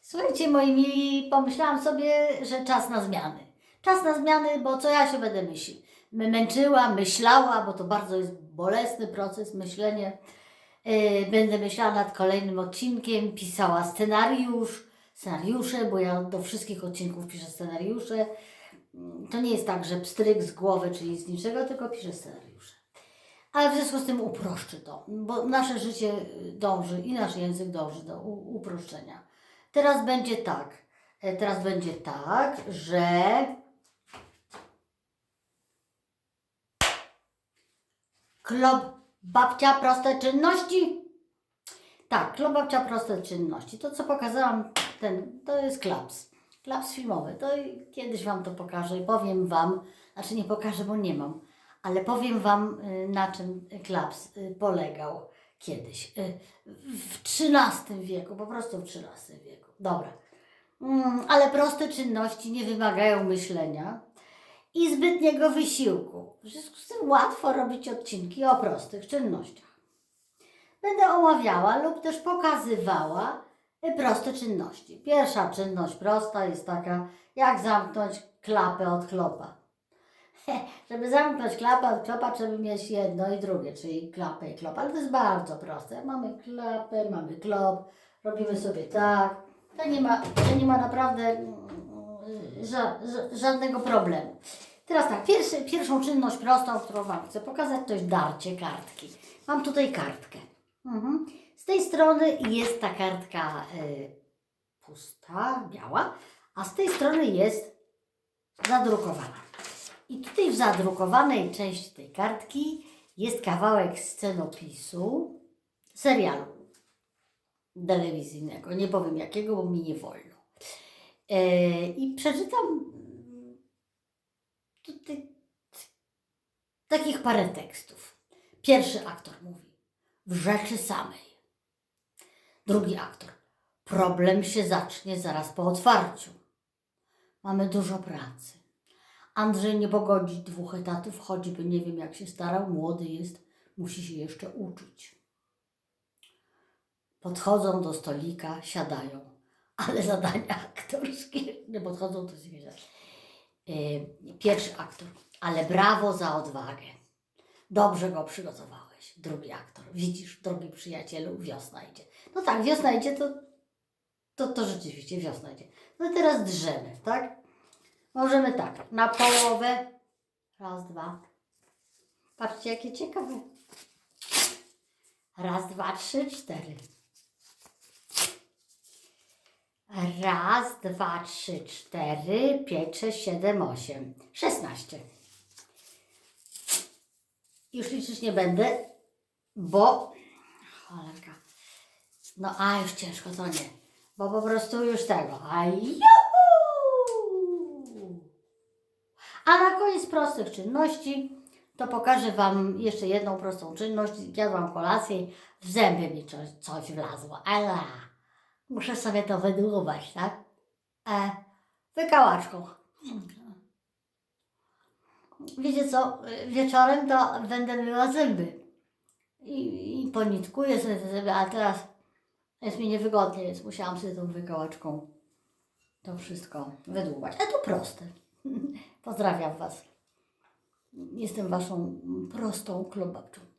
Słuchajcie, moi mili, pomyślałam sobie, że czas na zmiany. Czas na zmiany, bo co ja się będę myśli, my- męczyła, myślała, bo to bardzo jest bolesny proces, myślenie. Yy, Będę myślała nad kolejnym odcinkiem, pisała scenariusz, scenariusze, bo ja do wszystkich odcinków piszę scenariusze. Mm, To nie jest tak, że pstryk z głowy, czyli z niczego, tylko piszę scenariusze. Ale w związku z tym uproszczę to, bo nasze życie dąży i nasz język dąży do uproszczenia. Teraz będzie tak, e, teraz będzie tak, że klub babcia proste czynności. Tak, klub babcia proste czynności. To co pokazałam, ten, to jest klaps. Klaps filmowy. To kiedyś Wam to pokażę i powiem Wam, znaczy nie pokażę, bo nie mam, ale powiem Wam, y, na czym klaps y, polegał kiedyś. Y, W XIII wieku, po prostu w XIII wieku. Dobra. Mm, Ale proste czynności nie wymagają myślenia i zbytniego wysiłku. W związku z tym łatwo robić odcinki o prostych czynnościach. Będę omawiała lub też pokazywała proste czynności. Pierwsza czynność prosta jest taka, jak zamknąć klapę od klopa. Żeby zamknąć klapę od klopa, trzeba mieć jedno i drugie, czyli klapę i klop. Ale to jest bardzo proste. Mamy klapę, mamy klop, robimy sobie tak. To nie ma, to nie ma naprawdę mm, ża, ża, żadnego problemu. Teraz tak, pierwszy, pierwszą czynność prostą, którą Wam chcę pokazać, to jest darcie kartki. Mam tutaj kartkę. Mhm. Z tej strony jest ta kartka y, pusta, biała, a z tej strony jest zadrukowana. I tutaj w zadrukowanej części tej kartki jest kawałek scenopisu serialu telewizyjnego. Nie powiem jakiego, bo mi nie wolno. E, I przeczytam mm, tutaj takich parę tekstów. Pierwszy aktor mówi w rzeczy samej. Drugi aktor. Problem się zacznie zaraz po otwarciu. Mamy dużo pracy. Andrzej nie pogodzi dwóch etatów, choćby nie wiem jak się starał, młody jest, musi się jeszcze uczyć. Podchodzą do stolika, siadają, ale zadania aktorskie nie podchodzą, inna rzecz. Yy, Pierwszy aktor, ale brawo za odwagę. Dobrze go przygotowałeś. Drugi aktor, widzisz, drogi przyjacielu, wiosna idzie. No tak, wiosna idzie, to, to, to rzeczywiście wiosna idzie. No teraz drzemy, tak? Możemy tak, na połowę. Raz, dwa. Patrzcie, jakie ciekawe. Raz, dwa, trzy, cztery. Raz, dwa, trzy, cztery, pięć, sześć, siedem, osiem, szesnaście. Już liczyć nie będę, bo... Cholerka. No, a już ciężko to nie. Bo po prostu już tego. A juhu! A na koniec prostych czynności to pokażę Wam jeszcze jedną prostą czynność. Jadłam kolację, w zęby mi coś, coś wlazło. Ale muszę sobie to wydłubać, tak? E, wykałaczką. Wiecie co, wieczorem to będę myła zęby. I, i ponitkuję sobie te zęby, a teraz jest mi niewygodnie, więc musiałam sobie tą wykałaczką to wszystko wydłubać. A to proste. Pozdrawiam Was. Jestem Waszą prostą klubabcią.